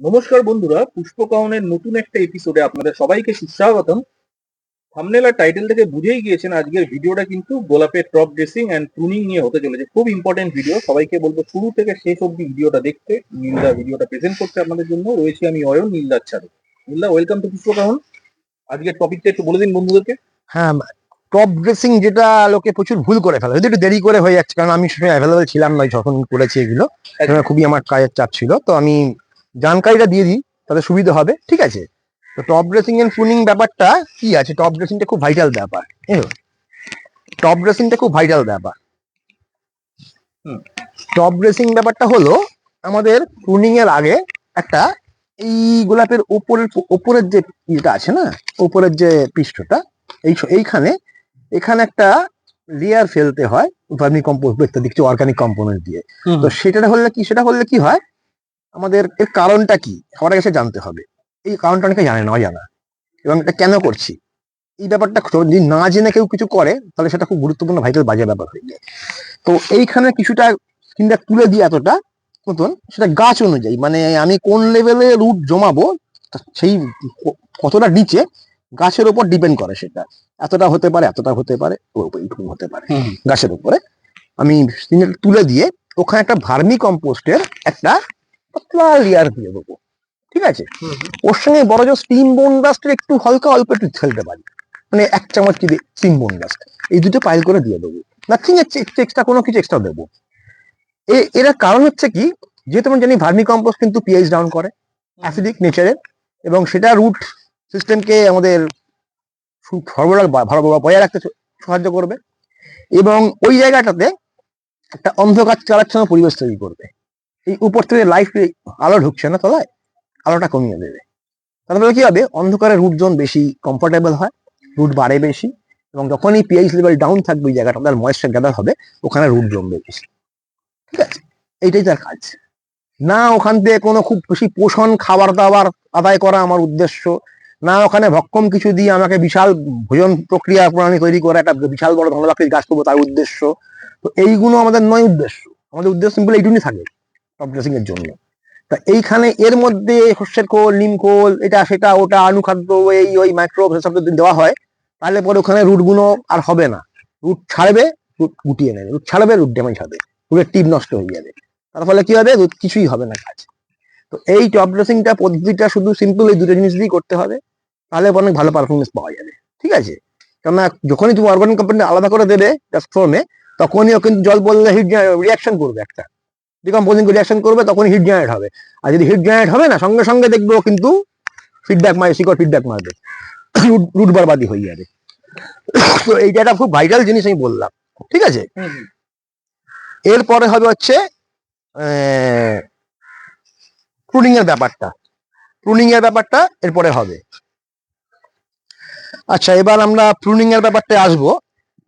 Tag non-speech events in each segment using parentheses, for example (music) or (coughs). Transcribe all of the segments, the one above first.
নমস্কার বন্ধুরা পুষ্পকাহনের নতুন একটা এপিসোডে আপনাদের সবাইকে সুস্বাগতম। থামনেল আর টাইটেল থেকে বুঝেই গিয়েছেন আজকের ভিডিওটা কিন্তু গোলাপের টপ ড্রেসিং অ্যান্ড প্রুনিং নিয়ে হতে চলেছে। খুব ইম্পর্টেন্ট ভিডিও সবাইকে বলব শুরু থেকে শেষ অব্দি ভিডিওটা দেখতে। নীলদা ভিডিওটা প্রেজেন্ট করতে আপনাদের জন্য। রয়েছে আমি অয়ন নীলদার ছাড়ে। নীলদা ওয়েলকাম টু পুষ্পকাহন আজকের টপিকটা একটু বলে দিন বন্ধুদেরকে। হ্যাঁ টপ ড্রেসিং যেটা লোকে প্রচুর ভুল করে ফেলে। যদি একটু দেরি করে হয়ে যাচ্ছে কারণ আমি অ্যাভেলেবল ছিলাম না যখন করেছি এগুলো। খুবই আমার কাজের চাপ ছিল। তো আমি জানকারিটা দিয়ে দিই তাতে সুবিধা হবে ঠিক আছে? তো টপ ড্রেসিং এন্ড ফুনিং ব্যাপারটা কি আছে? টপ ড্রেসিংটা খুব ভাইটাল ব্যাপার টপ ড্রেসিংটা খুব ভাইটাল ব্যাপার। হুম। টপ ড্রেসিং ব্যাপারটা হলো আমাদের প্রুনিং এর আগে একটা এই গোলাপের ওপরের ওপরের যে ইয়েটা আছে না ওপরের যে পৃষ্ঠটা এই এইখানে এখানে একটা লেয়ার ফেলতে হয় ভার্মি কম্পোস্ট ইত্যাদি কিছু অর্গানিক কম্পোনেন্ট দিয়ে তো সেটা হলে কি সেটা হলে কি হয় আমাদের এর কারণটা কি? সবার কাছে জানতে হবে। এই কারণটা অনেকে জানে না জানা এবং এটা কেন করছি? এই ব্যাপারটা যদি না জেনে কেউ কিছু করে তাহলে সেটা খুব গুরুত্বপূর্ণ ভাইটাল বাজে ব্যাপার হয়ে যায়। তো এইখানে কিছুটা স্ক্রিনটা তুলে দিয়ে এতটা মতন সেটা গাছ অনুযায়ী মানে আমি কোন লেভেলে রুট জমাবো সেই কতটা নিচে গাছের উপর ডিপেন্ড করে সেটা। এতটা হতে পারে এতটা হতে পারে এইটুকু হতে পারে। গাছের উপরে। আমি তুলে দিয়ে ওখানে একটা ভার্মি কম্পোস্টের একটা পাতলা লেয়ার দিয়ে দেবো ঠিক আছে? ওর সঙ্গে বড় জোর স্টিম বোন ডাস্টের একটু হালকা অল্প একটু ফেলতে পারি। মানে এক চামচ কি স্টিম বোন ডাস্ট এই দুটো পাইল করে দিয়ে দেবো। নাথিং এক্সট্রা কোনো কিছু এক্সট্রা দেবো। এ- এর কারণ হচ্ছে কি? যেহেতু আমরা জানি ভার্মি কম্পোস্ট কিন্তু পিএইচ ডাউন করে অ্যাসিডিক নেচারের এবং সেটা রুট সিস্টেমকে আমাদের বজায় রাখতে সাহায্য করবে। এবং ওই জায়গাটাতে একটা অন্ধকার চালাচ্ছন্ন পরিবেশ তৈরি করবে। এই উপর থেকে লাইফ আলো ঢুকছে না তলায়, আলোটা কমিয়ে দেবে। তাহলে কি হবে? অন্ধকারে রুট জোন বেশি কমফোর্টেবল হয় রুট বাড়ে বেশি, এবং যখনই পিএইচ লেভেল ডাউন থাকবে ওই জায়গাটা, তার ময়েশ্চার গ্যাদার হবে, ওখানে রুট জমবে বেশি। ঠিক আছে? এইটাই তার কাজ। না ওখান থেকে কোনো খুব বেশি পোষণ খাবার দাবার আদায় করা আমার উদ্দেশ্য। না ওখানে ভক্ষম কিছু দিয়ে আমাকে বিশাল ভোজন প্রক্রিয়া প্রণালী তৈরি করে, একটা বিশাল বড় ধনলাকৃতির গাছ করব তার উদ্দেশ্য। তো এইগুলো আমাদের নয় উদ্দেশ্য। আমাদের উদ্দেশ্য সিম্পল এইটুকুই থাকে। টপ ড্রেসিং এর জন্য। তা এইখানে এর মধ্যে শস্যের খোল, নিম খোল, এটা, সেটা, ওটা অনুখাদ্য এই, ওই মাইক্রো সব যদি দেওয়া হয়, তাহলে পরে ওখানে রুটগুলো আর হবে না। রুট ছাড়বে রুট গুটিয়ে নেবে। রুট ছাড়বে রুট ড্যামেজ হবে। রুটের টিপ নষ্ট হয়ে যাবে। তার ফলে কি হবে? রুট কিছুই হবে না কাজ। তো এই টপ ড্রেসিংটা পদ্ধতিটা শুধু সিম্পল এই দুটো জিনিস দিয়েই করতে হবে। তাহলে অনেক ভালো পারফরমেন্স পাওয়া যাবে। ঠিক আছে? কেননা যখনই তুমি অর্গানিক কোম্পানি আলাদা করে দেবে ফর্মে তখনই ও কিন্তু জল বললে রিয়াকশন করবে একটা। ডিকম্পোজিং রিয়াকশন করবে তখন হিট জেনারেট হবে। আর যদি হিট জেনারেট হবে না সঙ্গে সঙ্গে দেখবে কিন্তু ফিডব্যাক মারবে শিকড় ফিডব্যাক মারবে। রুট বারবাদি হয়ে যাবে। তো এইটা একটা খুব ভাইটাল জিনিস আমি বললাম। ঠিক আছে? এরপরে হবে হচ্ছে প্রুনিং এর ব্যাপারটা। প্রুনিং এর ব্যাপারটা এরপরে হবে। আচ্ছা এবার আমরা প্রুনিং এর ব্যাপারটা আসব।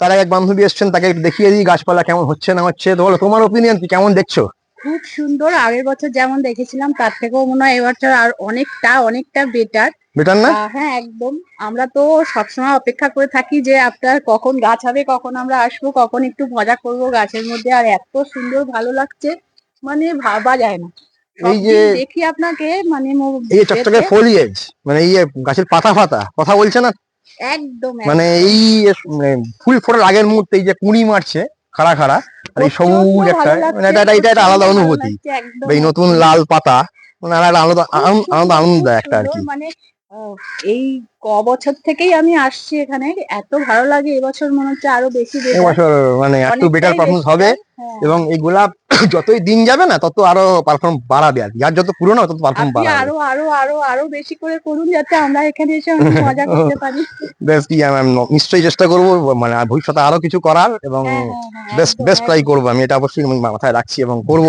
তার এক বান্ধবী এসছেন তাকে একটু দেখিয়ে দিই গাছপালা কেমন হচ্ছে না হচ্ছে। তো বলো তোমার ওপিনিয়ন কি? কেমন দেখছ? খুব সুন্দর। আগের বছর যেমন দেখেছিলাম তার থেকেও মনে হয় এবছর আর অনেকটা অনেকটা বেটার বেটার না? হ্যাঁ একদম। আমরা তো সবসময় অপেক্ষা করে থাকি যে আপনার কখন গাছ হবে কখন আমরা আসব কখন একটু মজা করব গাছের মধ্যে। আর এত সুন্দর ভালো লাগছে। মানে ভাবা যায় না। এই যে দেখি আপনাকে মানে এই যে চকচকে এতে ফলিয়েজ মানে এই গাছের পাতা ফাতা কথা বলছে না? একদম মানে এই মানে ফুল ফোটার আগের মুহূর্তে এই যে কুড়ি মারছে খাড়া খাড়া আর এই সবুজ একটা মানে এটা এটা এটা আলাদা অনুভূতি। এই নতুন লাল পাতা মানে আর একটা আলাদা আনন্দ আনন্দ আনন্দ দেয় একটা আর কি। মানে এই ক বছর থেকেই আমি আসছি এখানে। এত ভালো লাগে এবছর মনে হচ্ছে আরও বেশি এবছর মানে একটু বেটার পারফরমেন্স হবে হ্যাঁ। এবং এই গোলাপ (coughs) যতই দিন যাবে না তত আরও পারফর্ম বাড়াবে আর আর যত পুরনো তত পারফর্ম বাড়াবে। আরও আরও আরও আরও বেশি করে করুন যাতে আমরা এখানে এসে অনেক (laughs) মজা করতে পারি। বেশ কি নিশ্চয়ই চেষ্টা করব মানে ভবিষ্যতে আরও কিছু করার এবং বেস্ট বেস্ট ট্রাই। করব আমি। এটা অবশ্যই মাথায় রাখছি এবং করব।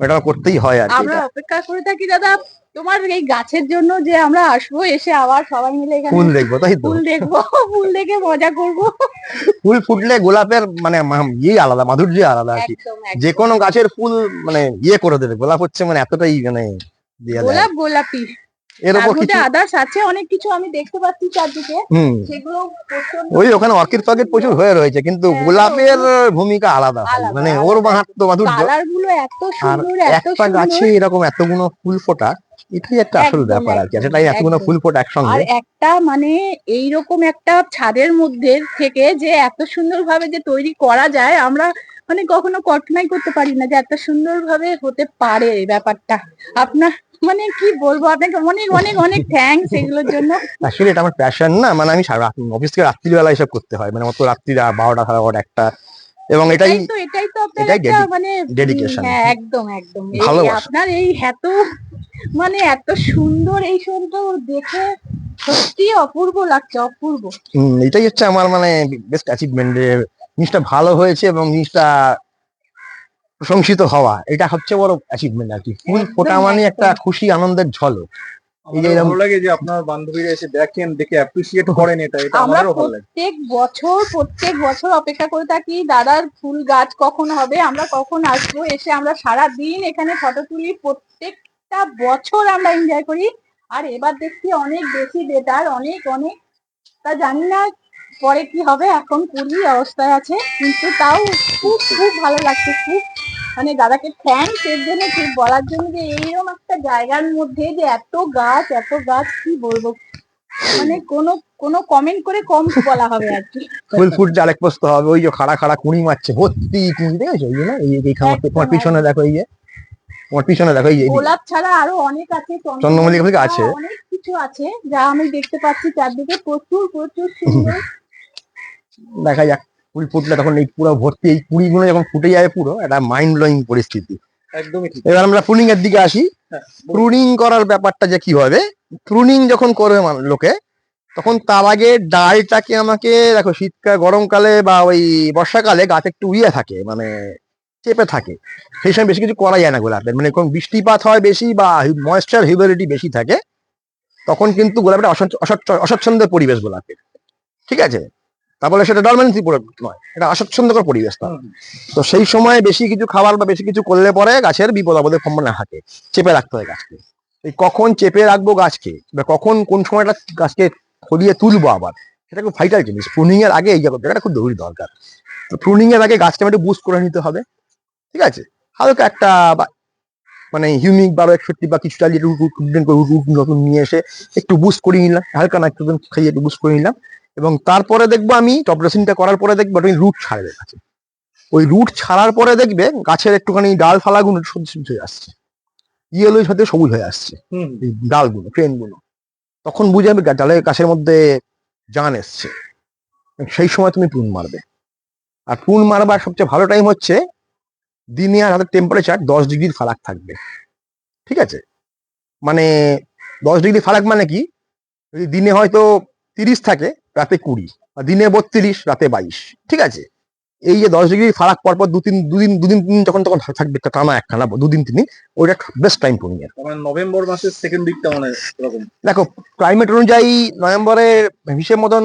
এটা করতেই হয় আর কি আমরা অপেক্ষা করে থাকি দাদা। তোমার এই গাছের জন্য যে আমরা আসব এসে আবার সবাই মিলে এখানে ফুল দেখব তাই তো? ফুল দেখব ফুল দেখে মজা করব। ফুল ফুটলে গোলাপের মানে ইয়ে আলাদা মাধুর্য আলাদা আর কি। যে কোনো গাছের ফুল মানে ইয়ে করে দেবে গোলাপ হচ্ছে মানে এতটাই মানে গোলাপ গোলাপি। এর উপর কিছু আদার্স আছে অনেক কিছু আমি দেখতে পাচ্ছি চারদিকে। সেগুলো ওই ওখানে অর্কিড ফর্কিড প্রচুর হয়ে রয়েছে কিন্তু হ্যাঁ, গোলাপের ভূমিকা আলাদা। মানে ওর মাহাত্ম মাধুর্য। সুন্দর এত একটা গাছে এরকম এতগুলো ফুল ফোটা এটাই একটা আসল ব্যাপার আর কি একদম, এতগুলো। ফুল ফোটা আর একটা মানে এইরকম একটা ছাদের মধ্যে থেকে যে এত সুন্দরভাবে যে তৈরি করা যায় আমরা মানে কখনো কল্পনাই করতে পারি না যে এত সুন্দরভাবে হতে পারে ব্যাপারটা। আপনার মানে কি বলব আপনাকে অনেক অনেক অনেক থ্যাঙ্কস এগুলোর জন্য। আসলে এটা আমার প্যাশন না মানে আমি অফিস থেকে রাত্রিবেলা এসব করতে হয়। মানে অত রাত্রি বারোটা সাড়ে বারোটা একটা এবং এটাই এটাই তো এটাই তো এটাই মানে dedication. হ্যাঁ একদম একদম। ভালোবাসা। আপনার এই এত মানে এত সুন্দর এই সুন্দর দেখে সত্যি অপূর্ব লাগছে অপূর্ব। এটাই হচ্ছে আমার মানে বেস্ট অ্যাচিভমেন্ট জিনিসটা ভালো হয়েছে এবং জিনিসটা প্রশংসিত হওয়া এটা হচ্ছে বড় অ্যাচিভমেন্ট আর কি। ফুল ফোটা মানে একটা খুশি আনন্দের ঝলক। এই যে আমারও এরকম- ভালো লাগে যে আপনার বান্ধবীরা এসে দেখেন দেখে অ্যাপ্রিসিয়েট করেন এটা এটা আমরা আমারও ভালো লাগে। প্রত্যেক বছর প্রত্যেক বছর অপেক্ষা করে থাকি দাদার ফুল গাছ কখন হবে আমরা কখন আসব এসে আমরা সারা দিন এখানে ফটো তুলি প্রত্যেকটা বছর আমরা এনজয় করি। আর এবার দেখছি অনেক বেশি বেটার অনেক অনেক তা জানি না পরে কি হবে এখন কুড়ি অবস্থায় আছে কিন্তু তাও খুব খুব ভালো লাগছে খুব মানে দাদাকে থ্যাংকস এর জন্য ঠিক বলার জন্য যে এইরকম একটা জায়গার মধ্যে যে এত গাছ এত গাছ কি বলব? মানে কোনো কোনো কমেন্ট করে কম বলা হবে আর কি। ফুল ফুটছে আরেক পোস্ত হবে ওই যে খাড়া খাড়া কুড়ি মারছে ভর্তি কুড়ি দেখেছ? ওই না এই যে এই খামার তোমার পিছনে দেখো এই যে তোমার পিছনে দেখো এই যে গোলাপ ছাড়া আরও অনেক আছে চন্দ্রমল্লিকা ফুল আছে। অনেক কিছু আছে যা আমি দেখতে পাচ্ছি চারদিকে প্রচুর প্রচুর সুন্দর। দেখা যাক। ফুল ফুটলে তখন এই পুরো ভর্তি এই কুড়িগুলো যখন ফুটে যাবে পুরো একটা মাইন্ড ব্লোয়িং পরিস্থিতি। একদমই এবার আমরা প্রুনিং এর দিকে আসি। হ্যাঁ, প্রুনিং করার ব্যাপারটা যে কি হবে? প্রুনিং যখন করবে লোকে তখন তার আগে ডালটাকে আমাকে দেখো শীতকাল গরমকালে বা ওই বর্ষাকালে গাছ একটু উইয়ে থাকে মানে চেপে থাকে। সেই সময় বেশি কিছু করা যায় না গোলাপের। মানে কোন বৃষ্টিপাত হয় বেশি বা ময়েশ্চার হিউমিডিটি বেশি থাকে তখন কিন্তু গোলাপটা অস্বচ্ছ- অস্বচ্ছ- অস্বচ্ছন্দের পরিবেশ গোলাপের। ঠিক আছে? তারপরে সেটা ডরমেন্সি নয় এটা অস্বচ্ছন্দকর পরিবেশ তার তো সেই সময় বেশি কিছু খাবার বা বেশি কিছু করলে পরে গাছের বিপদ আপদের সম্ভাবনা থাকে চেপে রাখতে হয় গাছকে এই কখন চেপে রাখব গাছকে বা কখন কোন সময়টা গাছকে ফলিয়ে তুলবো আবার সেটা খুব ফাইটাল জিনিস প্রুনিং এর আগে এই জায়গাটা খুব জরুরি দরকার তো প্রুনিং এর আগে গাছটা একটু বুস্ট করে নিতে হবে ঠিক আছে হালকা একটা বা- মানে হিউমিক বারো একষট্টি বা কিছুটা রুট নতুন নিয়ে এসে একটু বুস্ট করে নিলাম হালকা না একটু খাইয়ে একটু বুস্ট করে নিলাম এবং তারপরে দেখব আমি টপ ড্রেসিংটা করার পরে দেখব তুমি রুট ছাড়বে গাছে। ওই রুট ছাড়ার পরে দেখবে গাছের একটুখানি ডাল ফালাগুলো সবুজ হয়ে আসছে। ইয়েলোর সাথে সবুজ হয়ে আসছে। ডালগুলো ট্রেনগুলো তখন বুঝে যাবে ডালের গাছের মধ্যে জান এসছে। সেই সময় তুমি প্রুন মারবে। আর প্রুন মারবার সবচেয়ে ভালো টাইম হচ্ছে দিনে আর রাতের টেম্পারেচার দশ ডিগ্রির ফারাক থাকবে। ঠিক আছে? মানে দশ ডিগ্রি ফারাক মানে কি? যদি দিনে হয়তো তিরিশ থাকে রাতে কুড়ি দিনে বত্রিশ রাতে বাইশ ঠিক আছে? এই যে দশ ডিগ্রি ফারাক পরপর দু তিন দুদিন দুদিন তিন যখন তখন থাকবে টানা একখানা দুদিন তিন ওইটা বেস্ট টাইম এর। তার মানে নভেম্বর মাসের সেকেন্ড উইকটা মানে দেখো ক্লাইমেট অনুযায়ী নভেম্বরের হিসেব মতন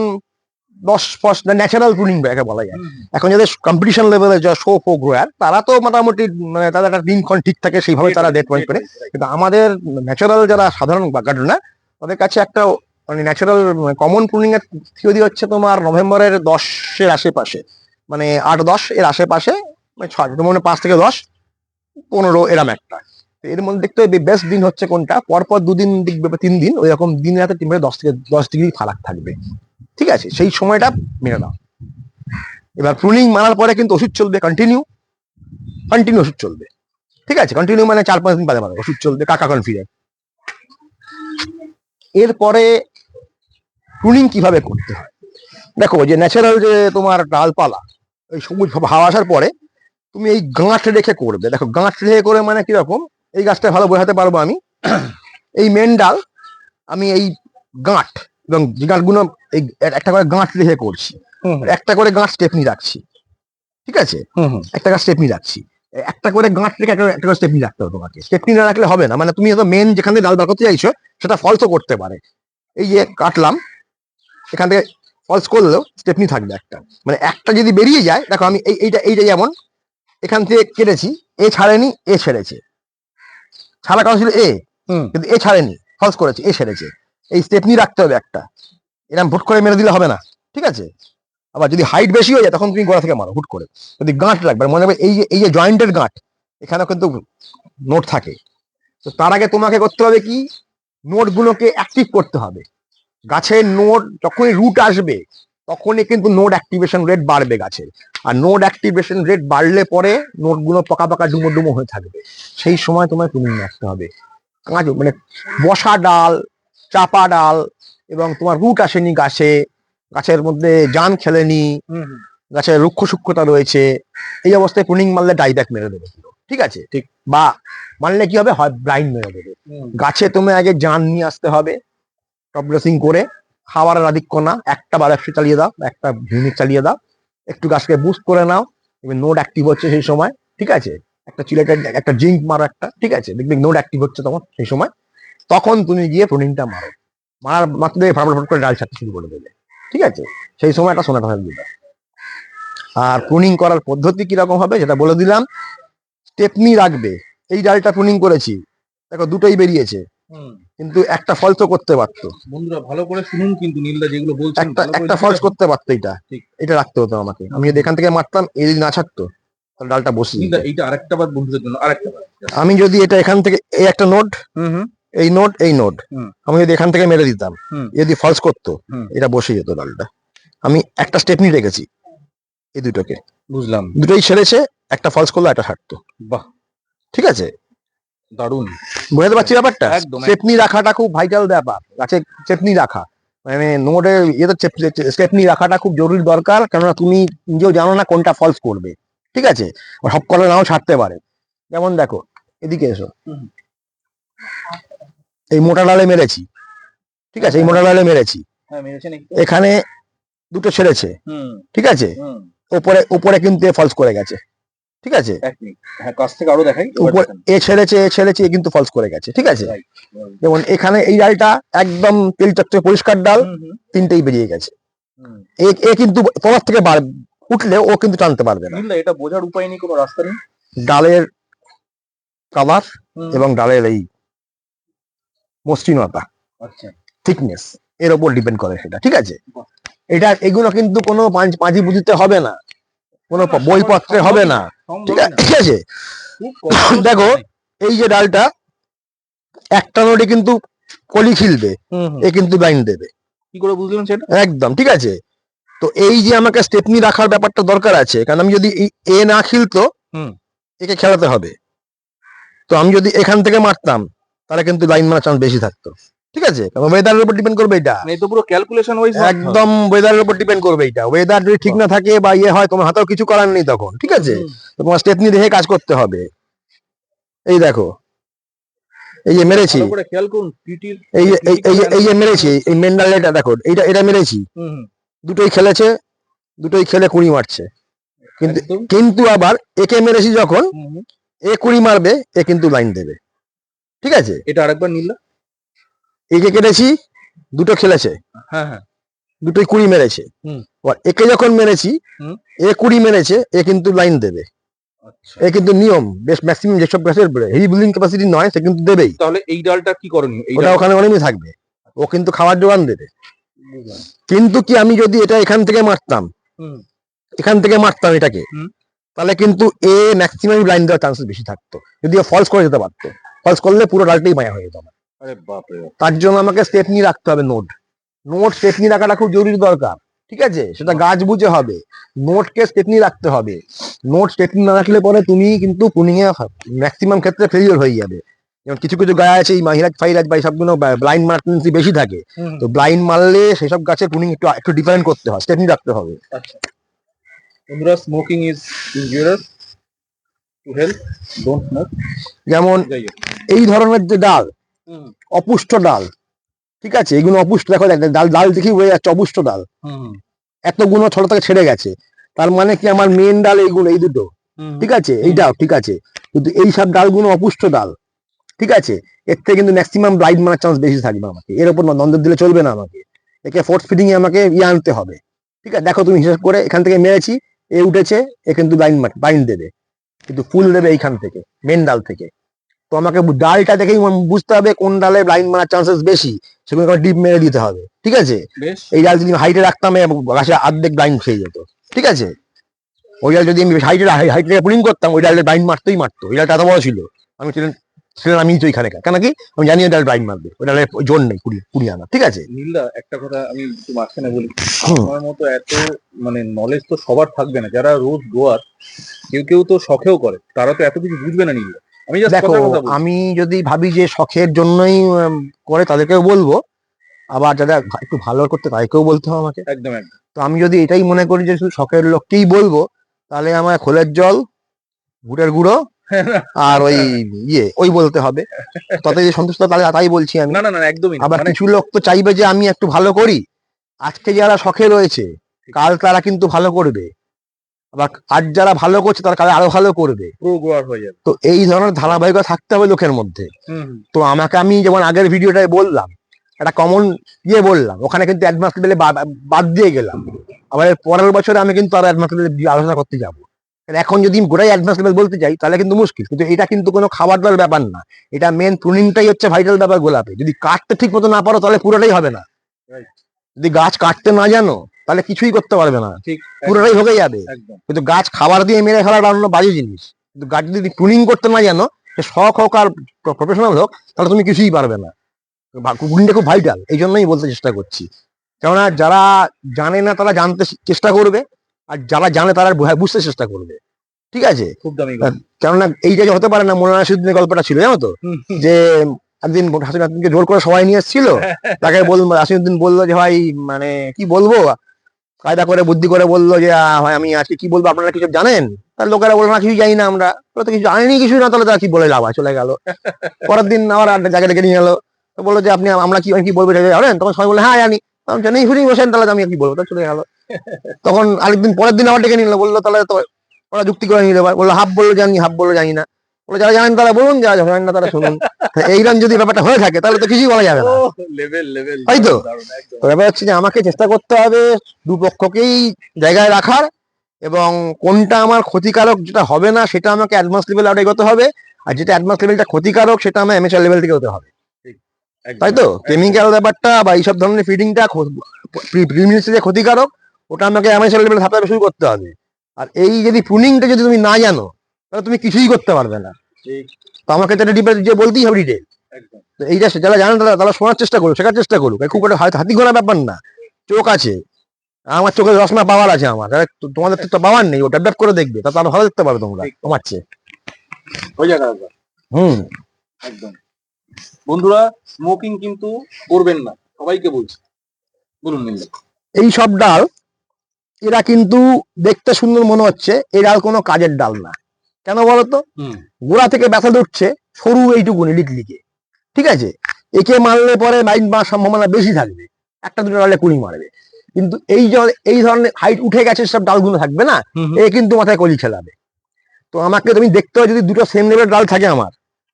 দশ ফার্স্ট ন্যাচারাল প্রুনিং একে বলা যায়। এখন যাদের কম্পিটিশন লেভেলে যা শো ফো গ্রোয়ার তারা তো মোটামুটি মানে তাদের একটা দিনক্ষণ ঠিক থাকে সেইভাবে তারা ডেট ওয়াইজ করে। কিন্তু আমাদের ন্যাচারাল যারা সাধারণ গার্ডেনার তাদের কাছে একটা মানে ন্যাচারাল কমন প্রুনিং এর থিওরি হচ্ছে তোমার নভেম্বরের দশের আশেপাশে। মানে আট দশ এর আশেপাশে মানে ছয় মানে পাঁচ থেকে দশ, পনেরো এরম একটা। এর মধ্যে দেখতে হবে বেস্ট দিন হচ্ছে কোনটা? পরপর দুদিন দেখবে বা তিন দিন, ওই রকম দিন রাতে টেম্পারেচার দশ থেকে দশ ডিগ্রি ফারাক থাকবে। ঠিক আছে? সেই সময়টা মেনে নাও। এবার প্রুনিং মানার পরে কিন্তু ওষুধ চলবে কন্টিনিউ কন্টিনিউ ওষুধ চলবে। ঠিক আছে? কন্টিনিউ মানে চার পাঁচ দিন বাদে বাদে ওষুধ চলবে, কাকা কনফিডেন্ট এরপরে প্রুনিং কীভাবে করতে হয়? দেখো যে ন্যাচারাল যে তোমার ডালপালা ওই সবুজ হাওয়া আসার পরে তুমি এই গাঁট রেখে করবে। দেখো গাঁট রেখে করে মানে কীরকম? এই গাছটা ভালো বোঝাতে পারব আমি। এই মেন ডাল আমি এই গাঁট এবং যে গাঁটগুলো এই একটা করে গাঁট রেখে করছি। একটা করে গাঁট স্টেপনি রাখছি। ঠিক আছে? একটা গাছ স্টেপনি রাখছি। একটা করে গাঁট রেখে একটা একটা করে স্টেপনি রাখতে হবে তোমাকে। স্টেপনি না রাখলে হবে না। মানে তুমি মেন যেখানে ডাল বার করতে চাইছো সেটা ফলসও করতে পারে। এই যে কাটলাম এখান থেকে ফলস করলেও স্টেপনি থাকবে একটা। মানে একটা যদি বেরিয়ে যায় দেখো আমি এই এইটা এইটা যেমন এখান থেকে কেটেছি এ ছাড়েনি এ ছেড়েছে। ছাড়া কারণ ছিল এ। কিন্তু এ ছাড়েনি ফলস করেছে এ সেরেছে এই স্টেপনি রাখতে হবে একটা। এরকম ভুট করে মেরে দিলে হবে না ঠিক আছে? আবার যদি হাইট বেশি হয়ে যায় তখন তুমি গোড়া থেকে মারো হুট করে। যদি গাঁট রাখবে মনে হবে এই যে এই যে জয়েন্টের গাঁট এখানে কিন্তু নোট থাকে। তো তার আগে তোমাকে করতে হবে কি? নোটগুলোকে অ্যাক্টিভ করতে হবে। গাছের নোট যখনই রুট আসবে তখনই কিন্তু নোট অ্যাক্টিভেশন রেট বাড়বে গাছের। আর নোট অ্যাক্টিভেশন রেট বাড়লে পরে নোটগুলো পাকা পাকা ডুমো ডুমো হয়ে থাকবে। সেই সময় তোমায় প্রুনিং রাখতে হবে। কাঁচ মানে বসা ডাল চাপা ডাল এবং তোমার রুট আসেনি গাছে গাছের মধ্যে জান খেলেনি গাছের রুক্ষ সূক্ষ্মতা রয়েছে এই অবস্থায় প্রুনিং মারলে ডাইব্যাক মেরে দেবে। ঠিক আছে? ঠিক। বা মারলে কি হবে? হয় ব্লাইন্ড মেরে দেবে। গাছে তুমি আগে জান নিয়ে আসতে হবে। টপ ড্রেসিং করে খাবারের আধিক্য না একটা বারাফি চালিয়ে দাও, একটা ভিউনিক চালিয়ে দাও, একটু গাছকে বুস্ট করে নাও নোড অ্যাক্টিভ হচ্ছে সেই সময়, ঠিক আছে? একটা চিলেটের একটা জিঙ্ক মারো একটা, ঠিক আছে? দেখবে নোড অ্যাক্টিভ হচ্ছে তখন সেই সময়, তখন তুমি গিয়ে প্রোটিনটা মারো। মারার মাত্র দিয়ে ফাটাফট ফট করে ডাল ছাড়তে শুরু করে দেবে, ঠিক আছে? সেই সময় একটা সোনাটা দিবে আর প্রুনিং করার পদ্ধতি কীরকম হবে যেটা বলে দিলাম। স্টেপনি রাখবে। এই ডালটা প্রুনিং করেছি। দেখো দুটোই বেরিয়েছে। কিন্তু একটা ফলস করতে পারতো। বন্ধুরা ভালো করে শুনুন কিন্তু নীলদা যেগুলো বলছেন একটা একটা ফলস করতে পারতো এটা এটা রাখতে হতো আমাকে। আমি যদি এখান থেকে মারতাম এই যদি না ছাড়তো তাহলে ডালটা বসিয়ে নীলদা এইটা আরেকটা বার বন্ধুদের জন্য আরেকটা বার। আমি যদি এটা এখান থেকে এই একটা নোট হুম হুম। এই নোট এই নোট আমি যদি এখান থেকে মেরে দিতাম যদি ফলস করতো এটা বসে যেত ডালটা। আমি একটা স্টেপ নিয়ে রেখেছি এই দুটোকে। বুঝলাম। দুটোই ছেড়েছে একটা ফলস করল একটা ছাড়তো। বাহ। ঠিক আছে? দারুণ। বুঝতে পারছি ব্যাপারটা? স্টেপনি রাখাটা খুব ভাইটাল ব্যাপার। গাছে স্টেপনি রাখা। মানে নোটে ইয়েতে স্টেপনি রাখাটা খুব জরুরি দরকার কেননা তুমি নিজেও জানো না কোনটা ফলস করবে। ঠিক আছে? সব কলে নাও ছাড়তে পারে। যেমন দেখো এদিকে এসো। এই মোটা ডালে মেরেছি। ঠিক আছে? এই মোটা ডালে মেরেছি। হ্যাঁ এখানে দুটো ছেড়েছে। ঠিক আছে? হুম। উপরে উপরে কিন্তু ফলস করে গেছে। ঠিক আছে? হ্যাঁ কাছ থেকে আরও দেখাই এ ছেড়েছে এ ছেড়েছে এ কিন্তু ফলস করে গেছে ঠিক আছে? যেমন এখানে এই ডালটা একদম তেল চকচকে পরিষ্কার ডাল তিনটেই বেরিয়ে গেছে। এ কিন্তু তলার থেকে উঠলে ও কিন্তু টানতে পারবে না। এটা বোঝার উপায় নেই কোনো রাস্তা নেই। ডালের কালার এবং ডালের এই মসৃণতা আচ্ছা। থিকনেস এর উপর ডিপেন্ড করে সেটা ঠিক আছে? এটা এগুলো কিন্তু কোনো পাঁচ পাঁচি বুঝিতে হবে না। কোনো বইপত্রে হবে না। ঠিক আছে? (laughs) দেখো, এই যে ডালটা একটা নোটে কিন্তু কলি খিলবে। এ কিন্তু লাইন দেবে। কি করে বুঝলেন সেটা? একদম ঠিক আছে? তো এই যে আমাকে স্টেপনি রাখার ব্যাপারটা দরকার আছে কারণ আমি যদি এ না খেলতো। একে খেলাতে হবে। তো আমি যদি এখান থেকে মারতাম তাহলে কিন্তু লাইন মারার চান্স বেশি থাকতো। ঠিক আছে? ওয়েদারের উপর ডিপেন্ড করবে এটা। মানে তো পুরো ক্যালকুলেশন ওয়াইজ একদম ওয়েদারের উপর ডিপেন্ড করবে এটা। ওয়েদার যদি ঠিক না থাকে বা ইয়ে হয় তোমার হাতেও কিছু করার নেই তখন ঠিক আছে? তোমার স্টেপনি দেখে কাজ করতে হবে। এই দেখো। এই যে মেরেছি। এই এই- এই যে- মেরেছি এই মেন্ডাল এটা দেখো এটা এটা মেরেছি। দুটোই খেলেছে দুটোই খেলে কুড়ি মারছে। কিন্তু কিন্তু আবার একে মেরেছি যখন। এ কুড়ি মারবে এ কিন্তু লাইন দেবে। ঠিক আছে? এটা আরেকবার নীলদা একে কেটেছি দুটো খেলেছে। হ্যাঁ হ্যাঁ। দুটোই কুড়ি মেরেছে। এবার একে যখন মেরেছি এ কুড়ি মেরেছে এ কিন্তু লাইন দেবে। আচ্ছা। এ কিন্তু নিয়ম বেশ ম্যাক্সিমাম যেসব গাছের হেভি বিল্ডিং ক্যাপাসিটি নয় সে কিন্তু দেবেই। তাহলে এই ডালটা কি করণীয় ওটা ওখানে অনেকই থাকবে। ও কিন্তু খাবার জোগান দেবে। কিন্তু কি আমি যদি এটা এখান থেকে মারতাম এখান থেকে মারতাম এটাকে তাহলে কিন্তু এ ম্যাক্সিমাম লাইন দেওয়ার চান্সেস বেশি থাকতো। যদি ফলস করে যেতে পারতো। ফলস করলে পুরো ডালটাই মায়া হয়ে যেত আমার। তার জন্য আমাকে স্টেপ নিয়ে রাখতে হবে নোট। নোট স্টেপ নিয়ে রাখাটা খুব জরুরি দরকার ঠিক আছে? সেটা গাছ বুঝে হবে। নোটকে স্টেপ নিয়ে রাখতে হবে। নোট স্টেপ না রাখলে পরে তুমি কিন্তু পুনিং এ ম্যাক্সিমাম ক্ষেত্রে ফেলিওর হয়ে যাবে। যেমন কিছু কিছু গায়ে আছে এই মাহিরাজ ফাইরাজ বা সবগুলো ব্লাইন্ড মারার বেশি থাকে। তো ব্লাইন্ড মারলে সেসব গাছের পুনিং একটু একটু ডিফারেন্ট করতে হয়। স্টেপ নিয়ে রাখতে হবে। আচ্ছা। বন্ধুরা smoking is injurious to health don't smoke যেমন এই ধরনের যে ডাল অপুষ্ট ডাল। ঠিক আছে? এগুলো অপুষ্ট দেখো ডাল ডাল দেখি হয়ে যাচ্ছে অপুষ্ট ডাল। হুম, এতগুলো ছোট থেকে ছেড়ে গেছে। তার মানে কি আমার মেন ডাল এইগুলো এই দুটো? ঠিক আছে? এইটাও ঠিক আছে। কিন্তু এই সব ডালগুলো অপুষ্ট ডাল। ঠিক আছে? এর থেকে কিন্তু ম্যাক্সিমাম ব্লাইড মারার চান্স বেশি থাকবে আমাকে। এর উপর নন্দর দিলে চলবে না আমাকে। একে ফোর্থ ফিডিং এ আমাকে ইয়ে আনতে হবে। ঠিক আছে? দেখো তুমি হিসাব করে এখান থেকে মেরেছি এ উঠেছে এ কিন্তু লাইন বাইন দেবে। কিন্তু ফুল দেবে এইখান থেকে মেন ডাল থেকে। তো আমাকে ডালটা দেখেই বুঝতে হবে কোন ডালে লাইন মারার চান্সেস বেশি। সেগুলো ডিপ মেরে দিতে হবে ঠিক আছে? এই ডাল যদি হাইটে রাখতাম এ গাছে অর্ধেক লাইন খেয়ে যেত ঠিক আছে? ওই ডাল যদি আমি হাইটে হাইটে পুলিং করতাম ওই ডালে লাইন মারতেই মারতো। ওই ডালটা এত বড় ছিল। আমি ছিলেন ছিলেন আমি তো এখানে। কেন কি? আমি জানি ওই ডাল লাইন মারবে। ওই ডালে জোর নেই কুড়ি কুড়ি আনা ঠিক আছে? নীলদা একটা কথা আমি একটু মাঝখানে বলি। আমার মতো এত মানে নলেজ তো সবার থাকবে না। যারা রোজ গোয়ার কেউ কেউ তো শখেও করে। তারা তো এত কিছু বুঝবে না নীলদা। দেখো। আমি যদি ভাবি যে শখের জন্যই করে তাদেরকেও বলব আবার যারা একটু ভালো করতে তাদেরকেও বলতে হবে আমাকে। একদম একদম। তো আমি যদি এটাই মনে করি যে শুধু শখের লোককেই বলব তাহলে আমার খোলের জল গুড়ের গুঁড়ো (laughs) আর ওই ইয়ে ওই বলতে হবে। তাতে যে সন্তুষ্ট তাহলে তাই বলছি আমি। না না না একদমই আবার মানে কিছু লোক তো চাইবে যে আমি একটু ভালো করি। আজকে যারা শখে রয়েছে কাল তারা কিন্তু ভালো করবে। আবার আর যারা ভালো করছে তারা কাল আরও ভালো করবে। তো এই ধরনের ধারাবাহিকতা থাকতে হবে লোকের মধ্যে। তো আমাকে আমি যেমন আগের ভিডিওটায় বললাম একটা কমন ইয়ে বললাম ওখানে কিন্তু অ্যাডভান্স লেভেলে বাদ দিয়ে গেলাম। আবার পরের বছরে আমি কিন্তু আরও অ্যাডভান্স লেভেলে আলোচনা করতে যাব। এখন যদি গোটাই অ্যাডভান্স লেভেল বলতে যাই তাহলে কিন্তু মুশকিল। কিন্তু এটা কিন্তু কোনো খাবার দাবার ব্যাপার না। এটা মেন প্রুনিংটাই হচ্ছে ভাইটাল ব্যাপার গোলাপে। যদি কাটতে ঠিক মতো না পারো তাহলে পুরোটাই হবে না। যদি গাছ কাটতে না জানো তাহলে কিছুই করতে পারবে না। ঠিক পুরোটাই হয়ে যাবে। কিন্তু গাছ খাবার দিয়ে মেরে ফেলাটা অন্য বাজে জিনিস। কিন্তু গাছ যদি প্রুনিং করতে না জানো সে শখ হোক আর প্রফেশনাল হোক তাহলে তুমি কিছুই পারবে না। প্রুনিংটা খুব ভাইটাল এই জন্যই বলতে চেষ্টা করছি। কেননা যারা জানে না তারা জানতে চেষ্টা করবে। আর যারা জানে তারা বুঝতে চেষ্টা করবে। ঠিক আছে? খুব দামি। কেননা এইটা যে হতে পারে না মনে নাসিরুদ্দিনের গল্পটা ছিল জানো তো। যে একদিন হাসিনুদ্দিনকে জোর করে সবাই নিয়ে এসেছিল। (laughs) তাকে বল হাসিনুদ্দিন বলল যে ভাই মানে কি বলব? কায়দা করে বুদ্ধি করে বলল যে ভাই আমি আজকে কি বলব আপনারা কিছু জানেন? তার লোকেরা বলল না কিছু জানি না আমরা। তো কিছু জানেনি কিছু না তাহলে তারা কি বলে লাভ হয়, চলে গেল। পরের দিন আবার একটা জায়গা ডেকে নিয়ে গেলো বলল যে আপনি আমরা কি কি বলব? জানেন? তখন সবাই বলে হ্যাঁ জানি। জানি শুনি বসেন তাহলে আমি কি বলব? চলে গেলো। তখন আরেকদিন পরের দিন আবার ডেকে নিল বলল তাহলে তো ওরা যুক্তি করে নিল। বলল হাফ বলল জানি হাফ বলল জানি না। যারা জানেন তারা বলুন যারা জানেন না তারা শুনুন। (laughs) এইরকম যদি ব্যাপারটা হয়ে থাকে তাহলে তো কিছুই বলা যাবে না। তাই তো? ব্যাপার হচ্ছে যে আমাকে চেষ্টা করতে হবে দুপক্ষকেই জায়গায় রাখার এবং কোনটা আমার ক্ষতিকারক যেটা হবে না সেটা আমাকে অ্যাডভান্স লেভেল আউট এগোতে হবে। আর যেটা অ্যাডভান্স লেভেলটা ক্ষতিকারক সেটা আমার এমএচআর লেভেল থেকে হতে হবে। তাই তো। কেমিক্যাল ব্যাপারটা বা এইসব ধরনের ফিডিংটা যে ক্ষতিকারক ওটা আমাকে এমএচআর লেভেল ধাপে শুরু করতে হবে। আর এই যদি প্রুনিংটা যদি তুমি না জানো তাহলে তুমি কিছুই করতে পারবে না। তো আমাকে তো ডিটেল যে বলতেই হবে ডিটেল তো এইটা যারা জানেন তারা তারা শোনার চেষ্টা করুক শেখার চেষ্টা করুক। খুব একটা হাতি ঘোরা ব্যাপার না। চোখ আছে। আমার চোখে রসনা পাওয়ার আছে আমার। তোমাদের তো পাওয়ার নেই ওটা ড্যাপ করে দেখবে। তা তাহলে ভালো দেখতে পারবে তোমরা। তোমার চেয়ে। হুম। একদম। বন্ধুরা স্মোকিং কিন্তু করবেন না। সবাইকে বলছি। বলুন এই সব ডাল এরা কিন্তু দেখতে সুন্দর মনে হচ্ছে। এই ডাল কোনো কাজের ডাল না। কেন বলতো? গোড়া থেকে ব্যথা উঠছে সরু এইটুকুনি লিকলিকে ঠিক আছে? একে মারলে পরে লাইন মারার সম্ভাবনা বেশি থাকবে। একটা দুটো ডালে কুড়ি মারবে। কিন্তু এই যে- এই ধরনের হাইট উঠে গেছে সব ডালগুলো থাকবে না? এ কিন্তু মাথায় কলি খেলাবে। তো আমাকে তুমি দেখতে হয় যদি দুটো সেম লেভেল ডাল থাকে আমার।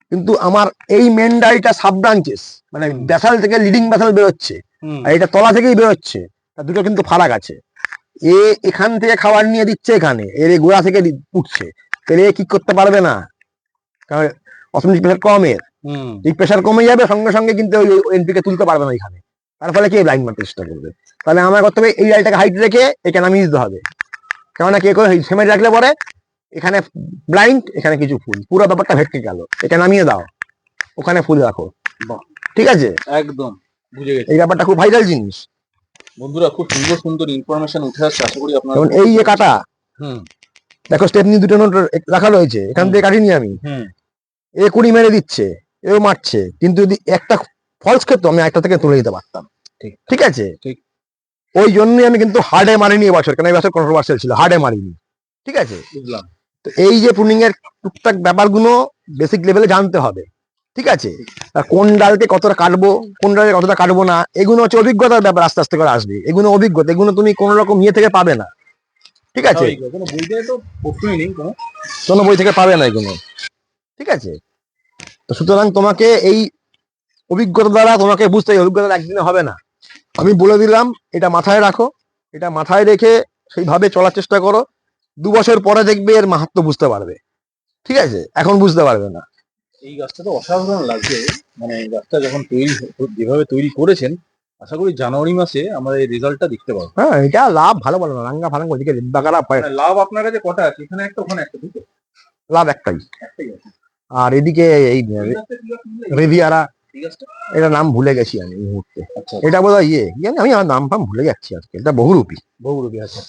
কিন্তু আমার এই মেন ডালটা সাব ব্রাঞ্চেস মানে। ব্যাসাল থেকে লিডিং ব্যাসাল বেরোচ্ছে। আর এটা তলা থেকেই বেরোচ্ছে। তা দুটো কিন্তু ফারাক আছে। এ এখান থেকে খাবার নিয়ে দিচ্ছে এখানে। এর গোড়া থেকে উঠছে। তাহলে কি করতে পারবে না? কারণ অসমেটিক প্রেশার কম। এর হুম। এই প্রেশার কমে যাবে সঙ্গে সঙ্গে কিন্তু ওই এনপিকে তুলতে পারবে না এখানে তার ফলে কে লাইন মারতে চেষ্টা করবে। তাহলে আমার করতে হবে এই লাইনটাকে হাইট রেখে একে নামিয়ে দিতে হবে। কেননা কে করে সেমেন্ট রাখলে পরে এখানে ব্লাইন্ড এখানে কিছু ফুল। পুরো ব্যাপারটা ভেটকে গেল। এটা নামিয়ে দাও। ওখানে ফুল রাখো। ঠিক আছে? একদম। বুঝে গেছি। এই ব্যাপারটা খুব ভাইরাল জিনিস। বন্ধুরা খুব সুন্দর সুন্দর ইনফরমেশন উঠে আসছে। আশা করি আপনারা এই যে কাটা হুম। দেখো স্টেপনি দুটো নোট রাখা রয়েছে এখান থেকে কাটিনি আমি। এ কুড়ি মেরে দিচ্ছে এও মারছে কিন্তু যদি একটা ফলস খেত আমি একটা থেকে তুলে দিতে পারতাম। ঠিক। আছে? ওই জন্যই আমি কিন্তু হার্ডে মারিনি এবছর কেন এবছর কন্ট্রোভার্সিয়াল ছিল হার্ডে মারিনি। ঠিক আছে? তো এই যে প্রুনিং এর টুকটাক ব্যাপারগুলো বেসিক লেভেলে জানতে হবে। ঠিক আছে? কোন ডালকে কতটা কাটবো কোন ডালকে কতটা কাটবো না এগুলো হচ্ছে অভিজ্ঞতার ব্যাপার আস্তে আস্তে করে আসবে। এগুলো অভিজ্ঞতা এগুলো তুমি কোন রকম ইয়ে থেকে পাবে না। ঠিক আছে? কোনো বইতে তো প্রশ্নই নেই কোনো। কোনো বই থেকে পাবে না এগুলো। ঠিক আছে? তো সুতরাং তোমাকে এই অভিজ্ঞতা দ্বারা তোমাকে বুঝতে হবে অভিজ্ঞতা একদিনে হবে না। আমি বলে দিলাম এটা মাথায় রাখো এটা মাথায় রেখে সেইভাবে চলার চেষ্টা করো। দু বছর পরে দেখবে এর মাহাত্ম বুঝতে পারবে। ঠিক আছে? এখন বুঝতে পারবে না। এই গাছটা তো অসাধারণ লাগছে। মানে গাছটা যখন তৈরি যেভাবে তৈরি করেছেন আশা করি জানুয়ারি মাসে আমরা এই রেজাল্টটা দেখতে পাবো। হ্যাঁ এটা লাভ ভালো ভালো না রাঙ্গা ফারাঙ্গা ওদিকে বাগারা পায় মানে লাভ আপনার কাছে কটা আছে? এখানে একটা ওখানে একটা দুটো? লাভ একটাই। আর এদিকে এই? রেভিয়ারা এটা নাম ভুলে গেছি আমি এই মুহূর্তে। আচ্ছা এটা বোধ হয় ইয়ে জানি আমি আমার নাম ফাম ভুলে যাচ্ছি আজকে। এটা বহুরূপী। বহুরূপী আছে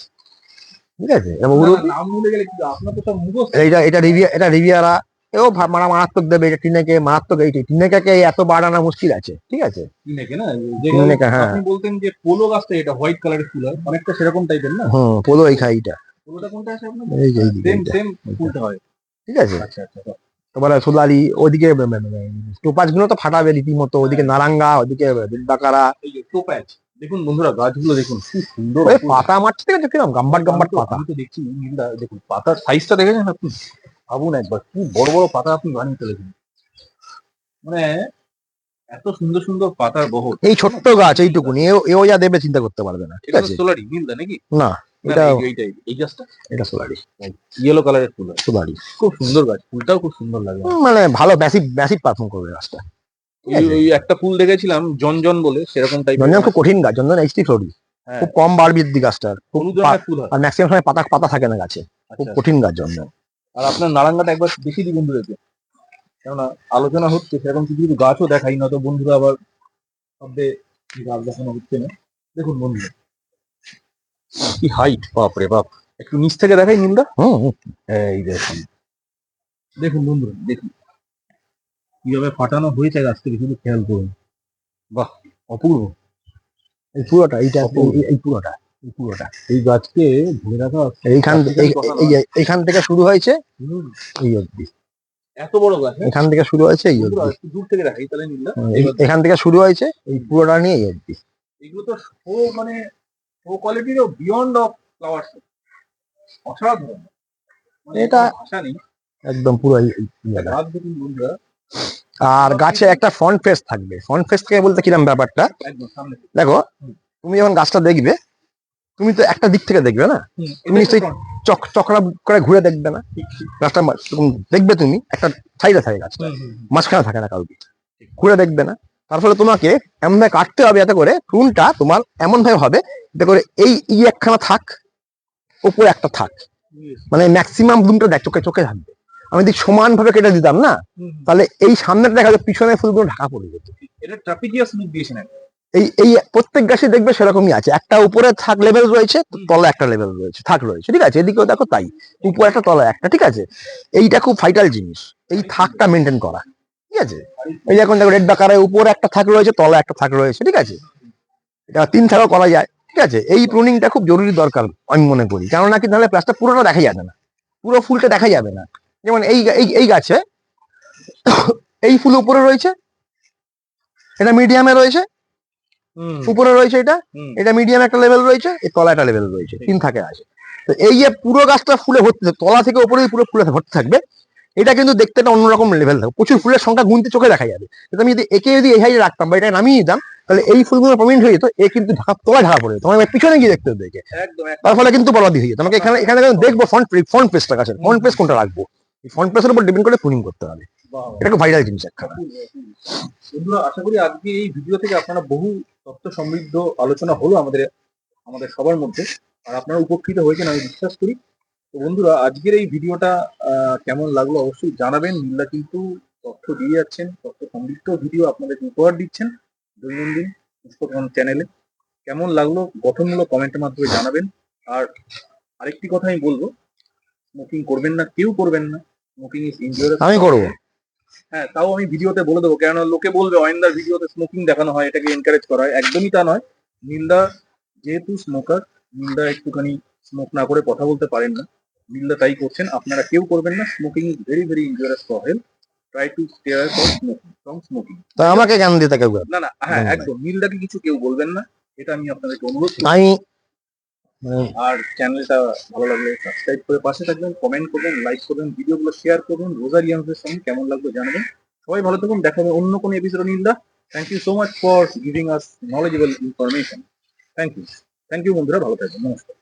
ঠিক আছে? এটা বহুরূপী। নাম ভুলে গেলে কি আপনার তো সব মুখস্থ। এইটা এটা রিভিয়া এটা রিভিয়ারা এও মারা মারাত্মক দেবে এটা টিনেকে মারাত্মক এইটি টিনেকাকে এত বার আনা মুশকিল আছে ঠিক আছে? কিনেকে না হ্যাঁ। আপনি বলতেন যে পোলো গাছটা এটা হোয়াইট কালারের ফুল হয় অনেকটা সেরকম টাইপের না? হুম পোলো এই খাইটা। পোলোটা কোনটা আছে আপনার? এই যে সেম সেম ফুলটা হয়। ঠিক আছে? আচ্ছা আচ্ছা তারপরে সোলালি ওদিকে টোপাজগুলো তো ফাটাবে রীতিমতো ওদিকে নারাঙ্গা ওদিকে বিদ্যাকারা। টোপ্যাচ দেখুন বন্ধুরা গাছগুলো দেখুন সুন্দর পাতা মারছে কিরম গাম্বার গাম্বার পাতা। তো দেখছি দেখুন পাতার সাইজটা দেখেছেন আপনি? ভাবুন একবার কি বড় বড় পাতা আপনি বানিয়ে ফেলেছেন। মানে এত সুন্দর সুন্দর পাতার বহর। এই ছোট্ট গাছ এইটুকুনি এও এও যা দেবে চিন্তা করতে পারবে না ঠিক আছে? সোলারি নীলদা নাকি? না এটা এই- এইটাই এই গাছটা এটা সোলারি। ইয়েলো কালারের ফুল সোলারি। খুব সুন্দর গাছ ফুলটাও খুব সুন্দর লাগে। মানে ভালো ব্যাসিক ব্যাসিক পারফর্ম করবে গাছটা। ওই একটা ফুল দেখেছিলাম জনজন বলে সেরকম টাইপের জঞ্জন খুব কঠিন গাছ জঞ্জন এইচটি ফ্লোরি হ্যাঁ। খুব কম বার বৃদ্ধি গাছটার আর ম্যাক্সিমাম সময় পাতা পাতা থাকে না গাছে। খুব আচ্ছা। কঠিন গাছ জঞ্জন আর আপনার নারাঙ্গাটা একবার বেশি দিন বন্ধুদেরকে কেননা আলোচনা হচ্ছে সেরকম কিছু কিছু গাছও দেখাই না তো বন্ধুরা আবার ভাববে গাছ দেখানো হচ্ছে না। দেখুন বন্ধুরা কি হাইট বাপ রে বাপ। একটু নিচ থেকে দেখাই নিন্দা। এই দেখুন। দেখুন বন্ধুরা দেখুন। কীভাবে ফাটানো হয়েছে গাছ থেকে শুধু খেয়াল করুন। বাহ অপূর্ব। এই পুরোটা এইটা এই- পুরোটা। পুরোটা। এই গাছকে ধরে রাখা এইখান এই- এই এইখান থেকে শুরু হয়েছে এই অবধি। এত বড় গাছ হ্যাঁ? এখান থেকে শুরু হয়েছে এই বন্ধুরা, অবধি। দূর থেকে দেখাই তাহলে এখান থেকে শুরু হয়েছে এই পুরোটা নিয়ে এই অবধি। এগুলো তো শো মানে শো কোয়ালিটিরও বিয়ন্ড অফ ফ্লাওয়ার শো অসাধারণ। মানে এটা- নেই। একদম পুরো বন্ধুরা। আর গাছে একটা ফ্রন্ট ফেস থাকবে। ফ্রন্ট ফেস থেকে বলতে কিরম ব্যাপারটা। দেখো তুমি যখন গাছটা দেখবে তুমি তো একটা দিক থেকে দেখবে না? তুমি নিশ্চয়ই চক চকরা করে ঘুরে দেখবে না। গাছটা দেখবে তুমি একটা সাইডে থাকে গাছটা। মাঝখানে থাকে না কাউকে। ঘুরে দেখবে না। তার ফলে তোমাকে এমন ভাবে কাটতে হবে যাতে করে চুনটা তোমার এমন ভাবে হবে যাতে করে এই ই একখানা থাক উপরে একটা থাক। মানে ম্যাক্সিমাম ব্লুমটা দেখ চোখে চোখে থাকবে। আমি যদি সমান ভাবে কেটে দিতাম না। তাহলে এই সামনেটা দেখা যাবে পিছনে ফুলগুলো ঢাকা পড়ে যেত। এটা ট্রাপিজিয়াস লুক দিয়েছেন। এই এই প্রত্যেক গাছে দেখবে সেরকমই আছে। একটা উপরে থাক লেভেল রয়েছে, তলা একটা লেভেল রয়েছে, থাক রয়েছে, ঠিক আছে? এদিকেও দেখো তাই। উপরে একটা, তলা একটা, ঠিক আছে? এইটা খুব ফাইটাল জিনিস। এই থাকটা মেনটেন করা, ঠিক আছে? এই এখন দেখো রেড ডাকারে উপরে একটা থাক রয়েছে, তলা একটা থাক রয়েছে, ঠিক আছে? এটা তিন থাকও করা যায়, ঠিক আছে? এই প্রুনিংটা খুব জরুরি দরকার, আমি মনে করি। কেননা কি তাহলে প্লাসটা পুরোটা দেখা যাবে না। পুরো ফুলটা দেখা যাবে না। যেমন এই এই গাছে, এই ফুল উপরে রয়েছে, এটা মিডিয়ামে রয়েছে উপরে রয়েছে এটা এটা মিডিয়াম একটা লেভেল রয়েছে এই তলা একটা লেভেল রয়েছে তিন থাকে আছে। তো এই যে পুরো গাছটা ফুলে ভর্তি তলা থেকে উপরে পুরো ফুলে ভর্তি থাকবে এটা কিন্তু দেখতে একটা অন্যরকম লেভেল থাকবে প্রচুর ফুলের সংখ্যা গুনতে চোখে দেখা যাবে। কিন্তু আমি যদি একে যদি এই হাইটে রাখতাম বা এটা নামিয়ে দিতাম তাহলে এই ফুলগুলো প্রমিনেন্ট হয়ে যেত এ কিন্তু ঢাকা তলা ঢাকা পড়ে যেত। তোমার পিছনে গিয়ে দেখতে একে। একদম। তার ফলে কিন্তু বলাদি হয়ে যেত। আমাকে এখানে এখানে দেখব ফ্রন্ট ফ্রন্ট পেজটা গাছের ফ্রন্ট পেজ কোনটা রাখব? এই ফ্রন্ট পেজের উপর ডিপেন্ড করে প্রুনিং করতে হবে। এটা খুব ভাইরাল জিনিস একখানা। বন্ধুরা আশা করি আজকে এই ভিডিও থেকে আপনারা বহু তথ্য সমৃদ্ধ আলোচনা হলো আমাদের আমাদের সবার মধ্যে। আর আপনারা উপকৃত হয়েছেন আমি বিশ্বাস করি। তো বন্ধুরা আজকের এই ভিডিওটা কেমন লাগল অবশ্যই জানাবেন। নীলা কিন্তু তথ্য দিয়ে যাচ্ছেন তথ্য সমৃদ্ধ ভিডিও আপনাদের উপহার দিচ্ছেন দৈনন্দিন পুষ্পকরণ চ্যানেলে কেমন লাগল গঠনমূলক কমেন্টের মাধ্যমে জানাবেন। আর আরেকটি কথা আমি বলব স্মোকিং করবেন না কেউ করবেন না। স্মোকিং ইজ ইনজুরিয়াস আমি করব। হ্যাঁ তাও আমি ভিডিওতে বলে দেবো। কেন লোকে বলবে অয়েন্দার ভিডিওতে স্মোকিং দেখানো হয় এটাকে এনকারেজ করা হয়। একদমই তা নয়। নীলদা যেহেতু স্মোকার নীলদা একটুখানি স্মোক না করে কথা বলতে পারেন না। নীলদা তাই করছেন। আপনারা কেউ করবেন না। Smoking is very very injurious for health try to stay for smoking from smoking তা আমাকে জ্ঞান দিতে কেউ? না না হ্যাঁ। একদম। নীলদাকে কিছু কেউ বলবেন না। এটা আমি আপনাদেরকে অনুরোধ আমি আর চ্যানেলটা ভালো লাগলে সাবস্ক্রাইব করে পাশে থাকবেন কমেন্ট করবেন লাইক করবেন ভিডিওগুলো শেয়ার করবেন রোজারিয়ানদের সঙ্গে কেমন লাগল জানাবেন। সবাই ভালো থাকুন, দেখা হবে অন্য কোনো episode নীলদা। Thank you so much for giving us knowledgeable information thank you thank you বন্ধুরা, ভালো থাকবেন। নমস্কার।